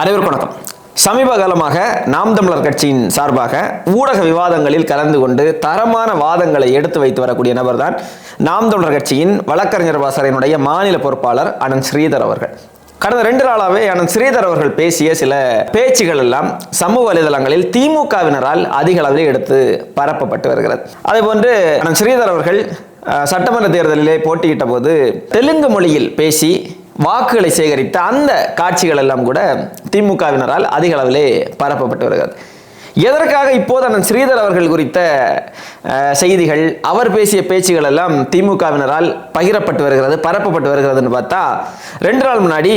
அனைவருக்கும் வணக்கம். சமீப காலமாக நாம் தமிழர் கட்சியின் சார்பாக ஊடக விவாதங்களில் கலந்து கொண்டு தரமான வாதங்களை எடுத்து வைத்து வரக்கூடிய நபர்தான் நாம் தமிழர் கட்சியின் வழக்கறிஞர் வாசகனுடைய மாநில பொறுப்பாளர் அனந்த் ஸ்ரீதர் அவர்கள். கடந்த ரெண்டு நாளாகவே அனந்த் ஸ்ரீதர் அவர்கள் பேசிய சில பேச்சுகள் எல்லாம் சமூக வலைதளங்களில் திமுகவினரால் அதிக அளவில் எடுத்து பரப்பப்பட்டு வருகிறது. அதே போன்று அனந்த் ஸ்ரீதர் அவர்கள் சட்டமன்ற தேர்தலிலே போட்டியிட்ட போது தெலுங்கு மொழியில் பேசி வாக்குகளை சேகரித்த அந்த காட்சிகள் எல்லாம் கூட திமுகவினரால் அதிக அளவிலே பரப்பப்பட்டு வருகிறது. எதற்காக இப்போது அண்ணன் ஸ்ரீதர் அவர்கள் குறித்த செய்திகள் அவர் பேசிய பேச்சுகள் எல்லாம் திமுகவினரால் பகிரப்பட்டு வருகிறது பரப்பப்பட்டு வருகிறதுன்னு பார்த்தா ரெண்டு நாள் முன்னாடி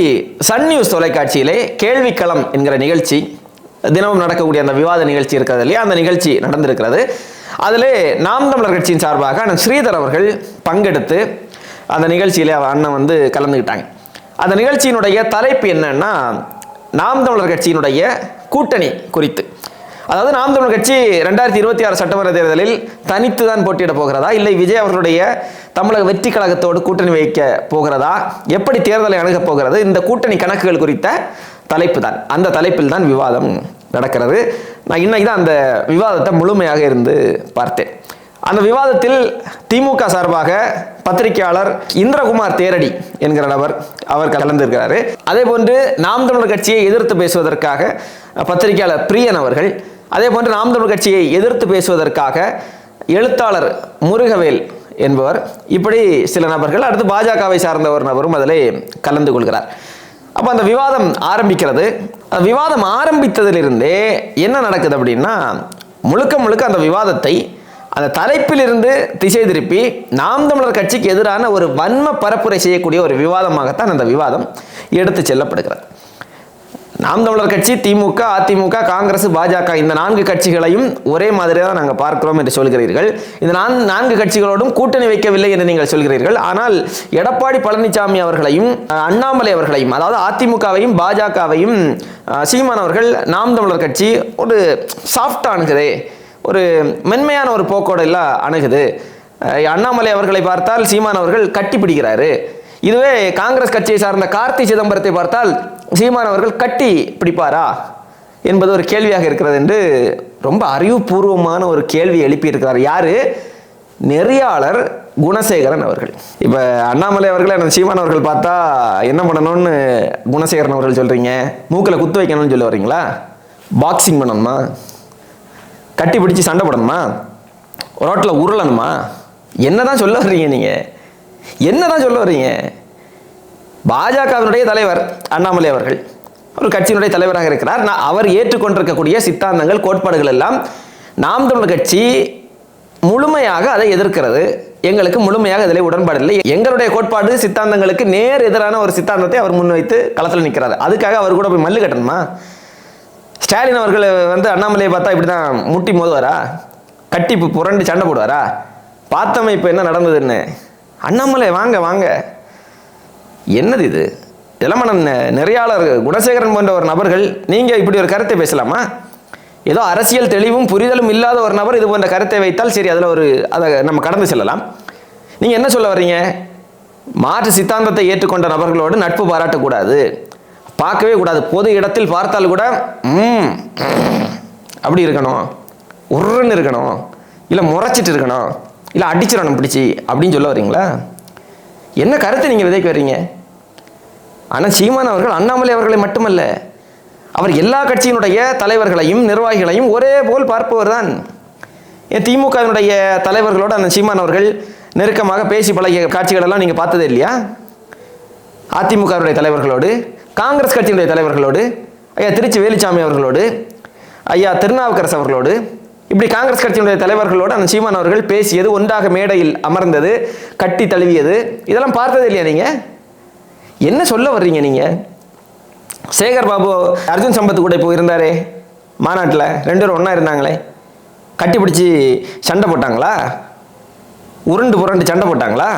சன் நியூஸ் தொலைக்காட்சியிலே கேள்விக்களம் என்கிற நிகழ்ச்சி தினமும் நடக்கக்கூடிய அந்த விவாத நிகழ்ச்சி இருக்கிறது இல்லையா? அந்த நிகழ்ச்சி நடந்திருக்கிறது. அதிலே நாம் தமிழர் கட்சியின் சார்பாக அண்ணன் ஸ்ரீதர் அவர்கள் பங்கெடுத்து அந்த நிகழ்ச்சியிலே அண்ணன் வந்து கலந்துக்கிட்டாங்க. அந்த நிகழ்ச்சியினுடைய தலைப்பு என்னன்னா நாம் தமிழர் கட்சியினுடைய கூட்டணி குறித்து. அதாவது நாம் தமிழர் கட்சி ரெண்டாயிரத்தி இருபத்தி ஆறு சட்டமன்ற தேர்தலில் தனித்து தான் போட்டியிட போகிறதா? இல்லை விஜய் அவர்களுடைய தமிழக வெற்றி கழகத்தோடு கூட்டணி வைக்க போகிறதா? எப்படி தேர்தலை அணுகப் போகிறது? இந்த கூட்டணி கணக்குகள் குறித்த தலைப்பு தான் அந்த தலைப்பில் தான் விவாதம் நடக்கிறது. நான் இன்னைக்கு தான் அந்த விவாதத்தை முழுமையாக இருந்து பார்த்தேன். அந்த விவாதத்தில் திமுக சார்பாக பத்திரிகையாளர் இந்திரகுமார் தேரடி என்கிற நபர் அவர் கலந்திருக்கிறாரு. அதே போன்று நாம் தமிழர் கட்சியை எதிர்த்து பேசுவதற்காக பத்திரிகையாளர் பிரியன் அவர்கள் அதே போன்று நாம் தமிழர் கட்சியை எதிர்த்து பேசுவதற்காக எழுத்தாளர் முருகவேல் என்பவர் இப்படி சில நபர்கள் அடுத்து பாஜகவை சார்ந்த ஒரு நபரும் அதில் கலந்து கொள்கிறார். அப்போ அந்த விவாதம் ஆரம்பிக்கிறது. விவாதம் ஆரம்பித்ததிலிருந்தே என்ன நடக்குது அப்படின்னா முழுக்க முழுக்க அந்த விவாதத்தை அந்த தலைப்பிலிருந்து திசை திருப்பி நாம் தமிழர் கட்சிக்கு எதிரான ஒரு வன்ம பரப்புரை செய்யக்கூடிய ஒரு விவாதமாகத்தான் அந்த விவாதம் எடுத்து செல்லப்படுகிறது. நாம் தமிழர் கட்சி திமுக அதிமுக காங்கிரஸ் பாஜக இந்த நான்கு கட்சிகளையும் ஒரே மாதிரி தான் நாங்கள் பார்க்கிறோம் என்று சொல்கிறீர்கள். இந்த நான் நான்கு கட்சிகளோடும் கூட்டணி வைக்கவில்லை என்று நீங்கள் சொல்கிறீர்கள். ஆனால் எடப்பாடி பழனிசாமி அவர்களையும் அண்ணாமலை அவர்களையும் அதாவது அதிமுகவையும் பாஜகவையும் சீமான் அவர்கள் நாம் தமிழர் கட்சி ஒரு சாஃப்ட் ஒரு மென்மையான ஒரு போக்கோடு எல்லாம் அணுகுது அண்ணாமலை அவர்களை பார்த்தால் சீமான் அவர்கள் கட்டி பிடிக்கிறாரு. இதுவே காங்கிரஸ் கட்சியை சார்ந்த கார்த்தி சிதம்பரத்தை பார்த்தால் சீமான் அவர்கள் கட்டி பிடிப்பாரா என்பது ஒரு கேள்வியாக இருக்கிறது என்று ரொம்ப அறிவுபூர்வமான ஒரு கேள்வி எழுப்பியிருக்கிறார் யாரு? நெறியாளர் குணசேகரன் அவர்கள். இப்போ அண்ணாமலை அவர்கள் அந்த சீமான் அவர்கள் பார்த்தா என்ன பண்ணணும்னு குணசேகரன் அவர்கள் சொல்கிறீங்க மூக்கில் குத்து வைக்கணும்னு சொல்ல வர்றீங்களா? பாக்ஸிங் பண்ணணுமா? கட்டி பிடிச்சி சண்டை போடணுமா? ரோட்டில் உருளணுமா? என்னதான் சொல்ல வர்றீங்க நீங்க? என்னதான் சொல்ல வர்றீங்க? பாஜகவினுடைய தலைவர் அண்ணாமலை அவர்கள் ஒரு கட்சியினுடைய தலைவராக இருக்கிறார். நான் அவர் ஏற்றுக்கொண்டிருக்கக்கூடிய சித்தாந்தங்கள் கோட்பாடுகள் எல்லாம் நாம் தமிழ் கட்சி முழுமையாக அதை எதிர்க்கிறது. எங்களுக்கு முழுமையாக இதில் உடன்பாடு இல்லை எங்களுடைய கோட்பாடு சித்தாந்தங்களுக்கு நேர் எதிரான ஒரு சித்தாந்தத்தை அவர் முன்வைத்து களத்தில் நிற்கிறார். அதுக்காக அவர் கூட போய் மல்லு கட்டணுமா? ஸ்டாலின் அவர்கள் வந்து அண்ணாமலையை பார்த்தா இப்படி தான் முட்டி மோதுவாரா? கட்டி புரண்டு சண்டை போடுவாரா? பார்த்தமை இப்போ என்ன நடந்ததுன்னு? அண்ணாமலை வாங்க வாங்க. என்னது இது? இளமணன் நிறையாளர் நெ- குணசேகரன் போன்ற ஒரு நபர்கள் நீங்கள் இப்படி ஒரு கருத்தை பேசலாமா? ஏதோ அரசியல் தெளிவும் புரிதலும் இல்லாத ஒரு நபர் இது போன்ற கருத்தை வைத்தால் சரி அதில் ஒரு அதை நம்ம கடந்து செல்லலாம். நீங்கள் என்ன சொல்ல வர்றீங்க? மாற்று சித்தாந்தத்தை ஏற்றுக்கொண்ட நபர்களோடு நட்பு பாராட்டக்கூடாது. பார்க்கவே கூடாது. பொது இடத்தில் பார்த்தால் கூட ம் அப்படி இருக்கணும். உருன்னு இருக்கணும். இல்லை முறைச்சிட்டு இருக்கணும். இல்லை அடிச்சிடணும் பிடிச்சி அப்படின்னு சொல்ல வர்றீங்களா என்ன கருத்தை நீங்கள் விதைக்க வர்றீங்க? ஆனால் சீமான் அவர்கள் அண்ணாமலை அவர்களை மட்டுமல்ல. அவர் எல்லா கட்சியினுடைய தலைவர்களையும் நிர்வாகிகளையும் ஒரே போல் பார்ப்பவர் தான். ஏன் திமுகவினுடைய தலைவர்களோடு அந்த சீமான் அவர்கள் நெருக்கமாக பேசி பழகிய காட்சிகளெல்லாம் நீங்கள் பார்த்ததே இல்லையா? அதிமுகவுடைய தலைவர்களோடு. காங்கிரஸ் கட்சியினுடைய தலைவர்களோடு ஐயா திருச்சி வேலுச்சாமி அவர்களோடு ஐயா திருநாவுக்கரசு அவர்களோடு இப்படி காங்கிரஸ் கட்சியினுடைய தலைவர்களோடு அந்த சீமான் அவர்கள் பேசியது ஒன்றாக மேடையில் அமர்ந்தது கட்டி தழுவியது. இதெல்லாம் பார்த்தது இல்லையா நீங்கள் என்ன சொல்ல வர்றீங்க நீங்கள் சேகர் பாபு அர்ஜுன் சம்பத் கூட இப்போ இருந்தாரே மாநாட்டில். ரெண்டு பேரும் ஒன்றா இருந்தாங்களே. கட்டி பிடிச்சி சண்டை போட்டாங்களா? உருண்டு புரண்டு சண்டை போட்டாங்களா?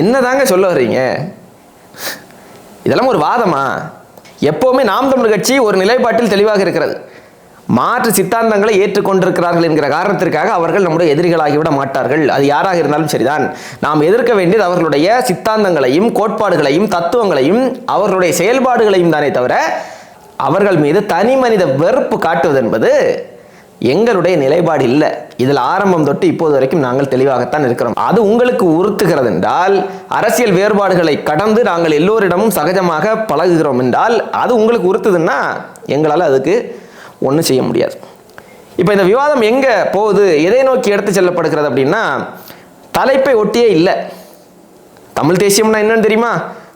என்ன தாங்க சொல்ல வர்றீங்க? இதெல்லாம் ஒரு வாதமா? எப்போவுமே நாம் தமிழ் கட்சி ஒரு நிலைப்பாட்டில் தெளிவாக இருக்கிறது. மாற்று சித்தாந்தங்களை ஏற்றுக்கொண்டிருக்கிறார்கள் என்கிற காரணத்திற்காக அவர்கள் நம்முடைய எதிரிகளாகிவிட மாட்டார்கள். அது யாராக இருந்தாலும் சரிதான். நாம் எதிர்க்க வேண்டியது அவர்களுடைய சித்தாந்தங்களையும் கோட்பாடுகளையும் தத்துவங்களையும் அவர்களுடைய செயல்பாடுகளையும் தானே தவிர அவர்கள் மீது தனி மனித வெறுப்பு காட்டுவது என்பது எங்களுடைய நிலைப்பாடு இல்லை. இதில் ஆரம்பம் தொட்டு இப்போது வரைக்கும் நாங்கள் தெளிவாகத்தான் இருக்கிறோம். அது உங்களுக்கு உறுத்துகிறது என்றால் அரசியல் வேறுபாடுகளை கடந்து நாங்கள் எல்லோரிடமும் சகஜமாக பழகுகிறோம் என்றால் அது உங்களுக்கு உறுத்துதுன்னா எங்களால் அதுக்கு ஒன்றும் செய்ய முடியாது. இப்போ இந்த விவாதம் எங்கே போகுது எதை நோக்கி எடுத்து செல்லப்படுகிறது அப்படின்னா தலைப்பை ஒட்டியே இல்லை. தமிழ் தேசியம்னா என்னன்னு தெரியுமா?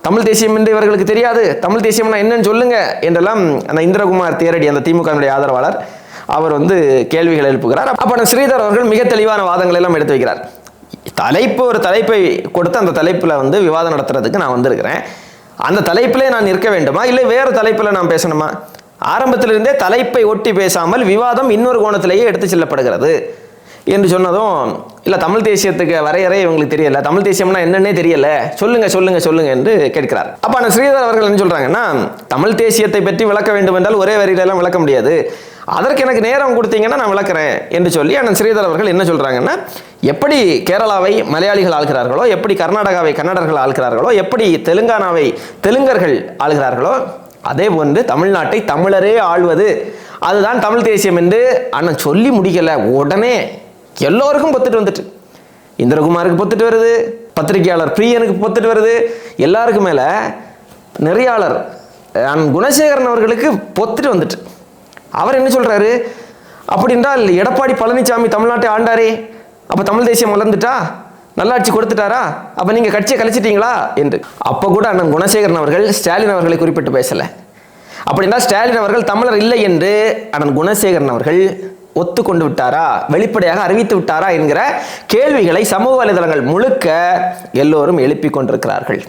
தமிழ் தேசியம் என்று இவர்களுக்கு தெரியாது. தமிழ் தேசியம்னா என்னன்னு சொல்லுங்க என்றெல்லாம் அந்த இந்திரகுமார் தேரடி அந்த திமுகவினுடைய ஆதரவாளர் அவர் வந்து கேள்விகள் எழுப்புகிறார். அப்போ அந்த ஸ்ரீதர் அவர்கள் மிக தெளிவான வாதங்களை எல்லாம் எடுத்து வைக்கிறார். தலைப்பு ஒரு தலைப்பை கொடுத்து அந்த தலைப்பில் வந்து விவாதம் நடத்துறதுக்கு நான் வந்திருக்கிறேன். அந்த தலைப்பிலே நான் இருக்க வேண்டுமா? இல்லை வேறு தலைப்பில் நான் பேசணுமா? ஆரம்பத்திலிருந்தே தலைப்பை ஒட்டி பேசாமல் விவாதம் இன்னொரு கோணத்திலேயே எடுத்து செல்லப்படுகிறது என்று சொன்னதும் இல்லை தமிழ் தேசியத்துக்கு வரையறை இவங்களுக்கு தெரியல. தமிழ் தேசியம்னா என்னன்னே தெரியல. சொல்லுங்க சொல்லுங்க சொல்லுங்க என்று கேட்கிறார். அப்ப அந்த ஸ்ரீதர் அவர்கள் என்ன சொல்றாங்கன்னா தமிழ் தேசியத்தை பற்றி விளக்க வேண்டும் என்றால் ஒரே வரியிலெல்லாம் விளக்க முடியாது. அதற்கு எனக்கு நேரம் கொடுத்தீங்கன்னா நான் விளக்குறேன் என்று சொல்லி அண்ணன் ஸ்ரீதர் அவர்கள் என்ன சொல்கிறாங்கன்னா எப்படி கேரளாவை மலையாளிகள் ஆள்கிறார்களோ எப்படி கர்நாடகாவை கன்னடர்கள் ஆள்கிறார்களோ எப்படி தெலுங்கானாவை தெலுங்கர்கள் ஆள்கிறார்களோ அதே போன்று தமிழ்நாட்டை தமிழரே ஆள்வது. அதுதான் தமிழ் தேசியம் என்று அண்ணன் சொல்லி முடிக்கலை. உடனே எல்லோருக்கும் பொத்துட்டு வந்துட்டு. இந்திரகுமாருக்கு பொத்துட்டு வருது பத்திரிகையாளர் பிரியனுக்கு பொத்துட்டு வருது. எல்லாருக்கும் மேலே நிறையாளர் அண்ணன் குணசேகரன் அவர்களுக்கு பொத்துட்டு வந்துட்டு. அவர் என்ன சொல்கிறாரு அப்படின்றால் எடப்பாடி பழனிசாமி தமிழ்நாட்டை ஆண்டாரே. அப்போ தமிழ் தேசியம் வளர்ந்துட்டா? நல்லாட்சி கொடுத்துட்டாரா? அப்போ நீங்கள் கட்சியை கழிச்சிட்டீங்களா என்று. அப்போ கூட அண்ணன் குணசேகரன் அவர்கள் ஸ்டாலின் அவர்களை குறிப்பிட்டு பேசலை. அப்படின்னா ஸ்டாலின் அவர்கள் தமிழர் இல்லை என்று அண்ணன் குணசேகரன் அவர்கள் ஒத்துக்கொண்டு விட்டாரா? வெளிப்படையாக அறிவித்து விட்டாரா என்கிற கேள்விகளை சமூக வலைதளங்கள் முழுக்க எல்லோரும் எழுப்பி கொண்டிருக்கிறார்கள்.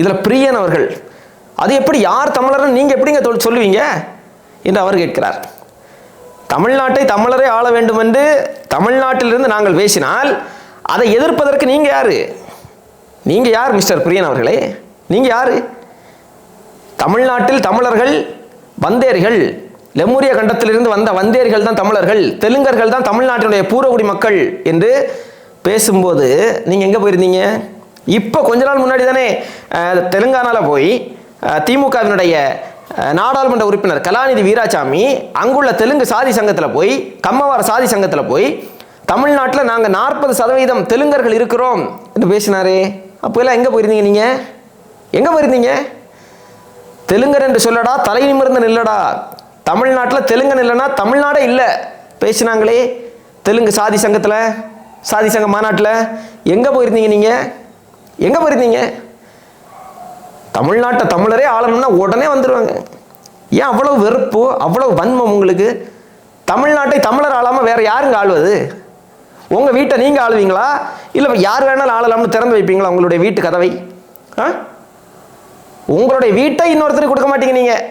இதில் பிரியன் அவர்கள் அது எப்படி யார் தமிழர்னு நீங்கள் எப்படிங்க சொல்லுவீங்க? என்று அவர் கேட்கிறார். தமிழ்நாட்டை தமிழரே ஆள வேண்டும் என்று தமிழ்நாட்டிலிருந்து நாங்கள் பேசினால் அதை எதிர்ப்பதற்கு நீங்கள் யார்? நீங்கள் யார் மிஸ்டர் பிரியன் அவர்களே? நீங்கள் யார்? தமிழ்நாட்டில் தமிழர்கள் வந்தேரிகள். லெமூரிய கண்டத்திலிருந்து வந்த வந்தேரிகள் தான் தமிழர்கள். தெலுங்கர்கள் தான் தமிழ்நாட்டினுடைய பூரகுடி மக்கள் என்று பேசும்போது நீங்கள் எங்கே போயிருந்தீங்க? இப்போ கொஞ்ச நாள் முன்னாடி தானே தெலுங்கானாவில் போய் திமுகவினுடைய நாடாளுமன்ற உறுப்பினர் கலாநிதி வீராசாமி அங்குள்ள தெலுங்கு சாதி சங்கத்தில் போய் கம்மவார சாதி சங்கத்தில் போய் தமிழ்நாட்டில் நாங்கள் நாற்பது சதவீதம் தெலுங்கர்கள் இருக்கிறோம் என்று பேசினாரு. அப்போல்லாம் எங்கே போயிருந்தீங்க நீங்கள் எங்கே போயிருந்தீங்க? தெலுங்கர் என்று சொல்லடா தலை நிமிர்ந்து நில்லடா. தமிழ்நாட்டில் தெலுங்கன் இல்லைன்னா தமிழ்நாடே இல்லை பேசினாங்களே. தெலுங்கு சாதி சங்கத்தில் சாதி சங்க மாநாட்டில். எங்கே போயிருந்தீங்க நீங்கள் எங்கே போயிருந்தீங்க? தமிழ்நாட்டை தமிழரே ஆளணும்னா உடனே வந்துடுவாங்க ஏன் அவ்வளவு வெறுப்பு அவ்வளவு வன்மம் உங்களுக்கு? தமிழ்நாட்டை தமிழர் ஆளாமல் வேற யாருங்க ஆளுவது? உங்கள் வீட்டை நீங்கள் ஆளுவீங்களா? இல்லை யார் வேணாலும் ஆளலாம்னு திறந்து வைப்பீங்களா உங்களுடைய வீட்டு கதவை? ஆ? உங்களுடைய வீட்டை இன்னொருத்தருக்கு கொடுக்க மாட்டீங்க நீங்கள்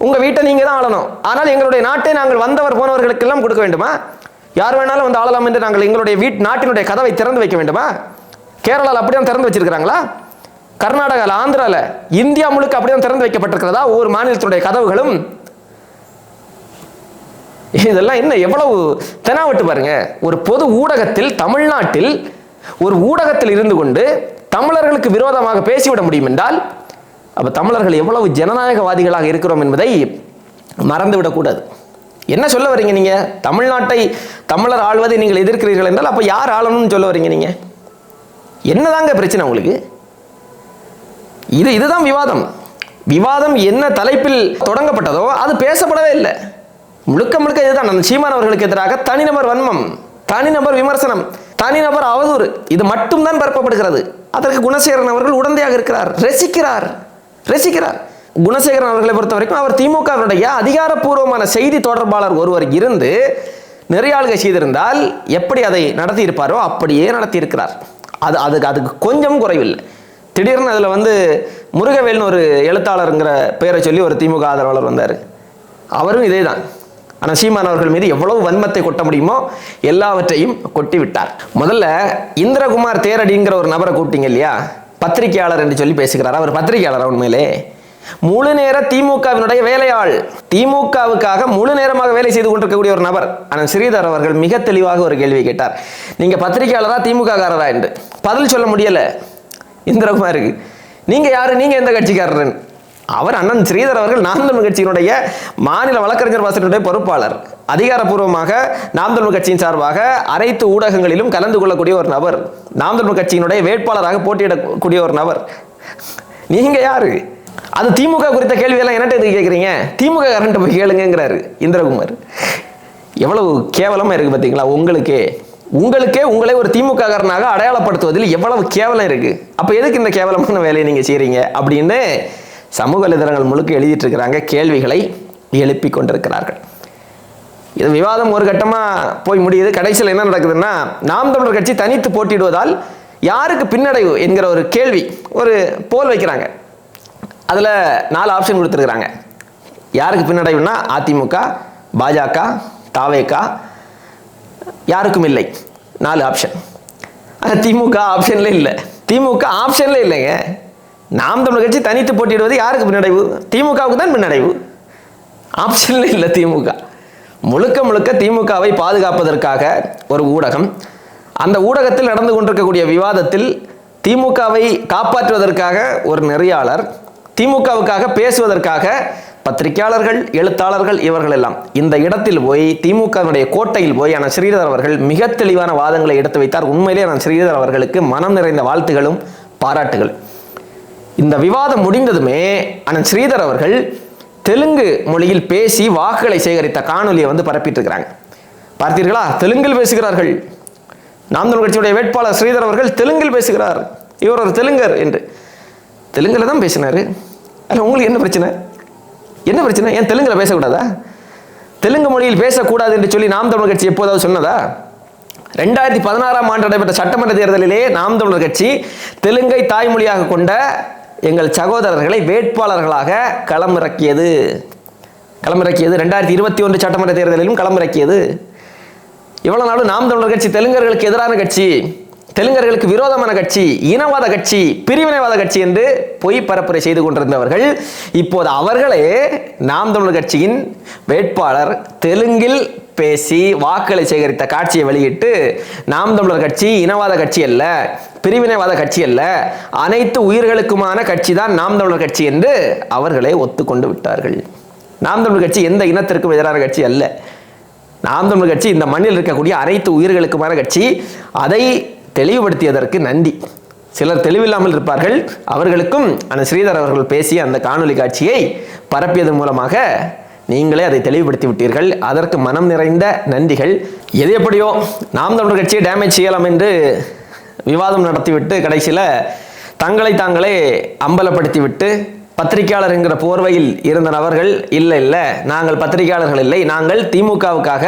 உங்கள் வீட்டை நீங்கள் தான் ஆளணும். ஆனால் எங்களுடைய நாட்டை நாங்கள் வந்தவர் போனவர்களுக்கெல்லாம் கொடுக்க வேண்டுமா? யார் வேணாலும் வந்து ஆளலாம் என்று நாங்கள் எங்களுடைய வீட் நாட்டினுடைய கதவை திறந்து வைக்க வேண்டுமா? கேரளாவில் அப்படியே திறந்து வச்சிருக்கிறாங்களா? கர்நாடகாவில் ஆந்திராவில் இந்தியா முழுக்க அப்படிதான் திறந்து வைக்கப்பட்டிருக்கிறதா? ஒவ்வொரு மாநிலத்தினுடைய கதவுகளும். இதெல்லாம் என்ன எவ்வளவு தெனாவட்டு பாருங்க. ஒரு பொது ஊடகத்தில் தமிழ்நாட்டில் ஒரு ஊடகத்தில் இருந்து கொண்டு தமிழர்களுக்கு விரோதமாக பேசிவிட முடியும் என்றால் அப்போ தமிழர்கள் எவ்வளவு ஜனநாயகவாதிகளாக இருக்கிறோம் என்பதை மறந்துவிடக்கூடாது. என்ன சொல்ல வரீங்க நீங்கள் தமிழ்நாட்டை தமிழர் ஆள்வதை நீங்கள் எதிர்க்கிறீர்கள் என்றால் அப்போ யார் ஆளணும்னு சொல்ல வரீங்க நீங்கள் என்னதாங்க பிரச்சனை உங்களுக்கு? இது இதுதான் விவாதம். விவாதம் என்ன தலைப்பில் தொடங்கப்பட்டதோ அது பேசப்படவே இல்லை. முழுக்க முழுக்க இதுதான். அந்த சீமான் அவர்களுக்கு எதிராக தனிநபர் வன்மம் தனிநபர் விமர்சனம் தனிநபர் அவதூறு இது மட்டும்தான் பரப்பப்படுகிறது. அதற்கு குணசேகரன் அவர்கள் உடந்தையாக இருக்கிறார் ரசிக்கிறார் ரசிக்கிறார். குணசேகரன் அவர்களை பொறுத்த வரைக்கும் அவர் திமுகவினுடைய அதிகாரப்பூர்வமான செய்தி தொடர்பாளர் ஒருவர் இருந்து நெறியாளுகை செய்திருந்தால் எப்படி அதை நடத்தியிருப்பாரோ அப்படியே நடத்தி இருக்கிறார் அது அதுக்கு அதுக்கு கொஞ்சம் குறைவில்லை. திடீர்னு அதில் வந்து முருகவேல்னு ஒரு எழுத்தாளருங்கிற பெயரை சொல்லி ஒரு திமுக ஆதரவாளர் வந்தார். அவரும் இதே தான் ஆனால் சீமான் அவர்கள் மீது எவ்வளவு வன்மத்தை கொட்ட முடியுமோ எல்லாவற்றையும் கொட்டி விட்டார். முதல்ல இந்திரகுமார் தேரடிங்கிற ஒரு நபரை கூப்பிட்டீங்க இல்லையா? பத்திரிகையாளர் என்று சொல்லி பேசுகிறார். அவர் பத்திரிகையாளர் உண்மையிலே? முழு நேர திமுகவினுடைய வேலையாள். திமுகவுக்காக முழு நேரமாக வேலை செய்து கொண்டிருக்கக்கூடிய ஒரு நபர். ஆனால் ஸ்ரீதர் அவர்கள் மிக தெளிவாக ஒரு கேள்வி கேட்டார். நீங்கள் பத்திரிகையாளரா திமுக காரரா என்று. பதில் சொல்ல முடியலை. இந்திரகுமாருக்கு நீங்கள் யாரு? நீங்கள் எந்த கட்சிக்காரருன்னு அவர் அண்ணன் ஸ்ரீதர் அவர்கள் நாம் தமிழ் கட்சியினுடைய மாநில வழக்கறிஞர் வாசனுடைய பொறுப்பாளர். அதிகாரப்பூர்வமாக நாம் தமிழ் கட்சியின் சார்பாக அனைத்து ஊடகங்களிலும் கலந்து கொள்ளக்கூடிய ஒரு நபர். நாம் தமிழ் கட்சியினுடைய வேட்பாளராக போட்டியிடக்கூடிய ஒரு நபர். நீங்க யாரு? அது திமுக குறித்த கேள்வியெல்லாம் என்னட்டு எதுக்கு கேட்குறீங்க திமுக காரன்ட்டு போய் கேளுங்கிறாரு இந்திரகுமார். எவ்வளவு கேவலமாக இருக்குது பார்த்தீங்களா உங்களுக்கே? உங்களுக்கே உங்களை ஒரு திமுககாரனாக அடையாளப்படுத்துவதில் எவ்வளவு கேவலம் இருக்கு. அப்போ எதுக்கு இந்த கேவலமான வேலையை நீங்க செய்றீங்க? அப்படின்னு சமூக வலைதளங்கள் முழுக்க எழுதிட்டு இருக்கிறாங்க. கேள்விகளை எழுப்பி கொண்டிருக்கிறார்கள். இது விவாதம் ஒரு கட்டமா போய் முடியுது. கடைசியில் என்ன நடக்குதுன்னா நாம் தமிழர் கட்சி தனித்து போட்டிடுவதால் யாருக்கு பின்னடைவு என்கிற ஒரு கேள்வி ஒரு போல் வைக்கிறாங்க. அதுல நாலு ஆப்ஷன் கொடுத்துருக்குறாங்க. யாருக்கு பின்னடைவுன்னா அதிமுக பாஜக தாவேகா யாருக்கும் இல்லை. நாலு ஆப்ஷன் திமுக ஆப்ஷன்ல இல்லை. திமுக ஆப்ஷன்ல இல்லைங்க. நாம் தமிழ் கட்சி தனித்து போட்டியிடுவது யாருக்கு பின்னடைவு திமுகவுக்கு தான் பின்னடைவு ஆப்ஷன்ல இல்லை திமுக. முழுக்க முழுக்க திமுகவை பாதுகாப்பதற்காக ஒரு ஊடகம். அந்த ஊடகத்தில் நடந்து கொண்டிருக்கக்கூடிய விவாதத்தில் திமுகவை காப்பாற்றுவதற்காக ஒரு நெறியாளர் திமுகவுக்காக பேசுவதற்காக பத்திரிகையாளர்கள் எழுத்தாளர்கள் இவர்கள் எல்லாம் இந்த இடத்தில் போய் திமுகவினுடைய கோட்டையில் போய் ஆனால் ஸ்ரீதர் அவர்கள் மிக தெளிவான வாதங்களை எடுத்து வைத்தார். உண்மையிலே நான் ஸ்ரீதர் அவர்களுக்கு மனம் நிறைந்த வாழ்த்துகளும் பாராட்டுகள். இந்த விவாதம் முடிந்ததுமே அண்ணன் ஸ்ரீதர் அவர்கள் தெலுங்கு மொழியில் பேசி வாக்குகளை சேகரித்த காணொலியை வந்து பரப்பிட்டு இருக்கிறாங்க பார்த்தீர்களா? தெலுங்கில் பேசுகிறார்கள். நாம் தமிழ் கட்சியுடைய வேட்பாளர் ஸ்ரீதர் அவர்கள் தெலுங்கில் பேசுகிறார். இவர் ஒரு தெலுங்கர் என்று. தெலுங்கில் தான் பேசினாரு. அதில் உங்களுக்கு என்ன பிரச்சனை? என்ன பிரச்சனை? ஏன் தெலுங்குல பேசக்கூடாதா? தெலுங்கு மொழியில் பேசக்கூடாது என்று சொல்லி நாம் தமிழர் கட்சி எப்போதாவது சொன்னதா? ரெண்டாயிரத்தி பதினாறாம் ஆண்டு நடைபெற்ற சட்டமன்ற தேர்தலிலே நாம் தமிழர் கட்சி தெலுங்கை தாய்மொழியாக கொண்ட எங்கள் சகோதரர்களை வேட்பாளர்களாக களமிறக்கியது. களமிறக்கியது. ரெண்டாயிரத்தி இருபத்தி ஒன்று சட்டமன்ற தேர்தலிலும் களமிறக்கியது. இவ்வளவு நாளும் நாம் தமிழர் கட்சி தெலுங்கர்களுக்கு எதிரான கட்சி. தெலுங்கர்களுக்கு விரோதமான கட்சி இனவாத கட்சி பிரிவினைவாத கட்சி என்று பொய் பரப்புரை செய்து கொண்டிருந்தவர்கள் இப்போது அவர்களே நாம் தமிழர் கட்சியின் வேட்பாளர் தெலுங்கில் பேசி வாக்குகளை சேகரித்த காட்சியை வெளியிட்டு நாம் தமிழர் கட்சி இனவாத கட்சி அல்ல பிரிவினைவாத கட்சி அல்ல அனைத்து உயிர்களுக்குமான கட்சி தான் நாம் தமிழர் கட்சி என்று அவர்களே ஒத்துக்கொண்டு விட்டார்கள். நாம் தமிழர் கட்சி எந்த இனத்திற்கும் எதிரான கட்சி அல்ல. நாம் தமிழர் கட்சி இந்த மண்ணில் இருக்கக்கூடிய அனைத்து உயிர்களுக்குமான கட்சி அதை தெளிவுபடுத்தியதற்கு நன்றி. சிலர் தெளிவில்லாமல் இருப்பார்கள். அவர்களுக்கும் அந்த ஸ்ரீதர் அவர்கள் பேசிய அந்த காணொலி காட்சியை பரப்பியதன் மூலமாக நீங்களே அதை தெளிவுபடுத்தி விட்டீர்கள். அதற்கு மனம் நிறைந்த நன்றிகள். எது எப்படியோ நாம் தமிழர் கட்சியை டேமேஜ் செய்யலாம் என்று விவாதம் நடத்திவிட்டு கடைசியில் தங்களை தாங்களே அம்பலப்படுத்திவிட்டு பத்திரிகையாளர் என்கிற போர்வையில் இருந்த நபர்கள் இல்லை இல்லை நாங்கள் பத்திரிகையாளர்கள் இல்லை. நாங்கள் திமுகவுக்காக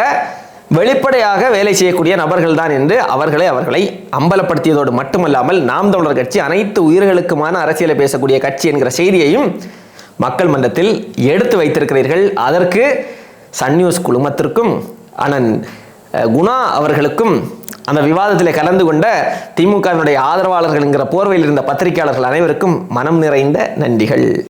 வெளிப்படையாக வேலை செய்யக்கூடிய நபர்கள் தான் என்று அவர்களை அவர்களை அம்பலப்படுத்தியதோடு மட்டுமல்லாமல் நாம் தமிழர் கட்சி அனைத்து உயிர்களுக்குமான அரசியலை பேசக்கூடிய கட்சி என்கிற செய்தியையும் மக்கள் மன்றத்தில் எடுத்து வைத்திருக்கிறீர்கள். அதற்கு சன் நியூஸ் குழுமத்திற்கும் அண்ணன் குணா அவர்களுக்கும் அந்த விவாதத்தில் கலந்து கொண்ட திமுகவினுடைய ஆதரவாளர்கள் என்கிற போர்வையில் இருந்த பத்திரிகையாளர்கள் அனைவருக்கும் மனம் நிறைந்த நன்றிகள்.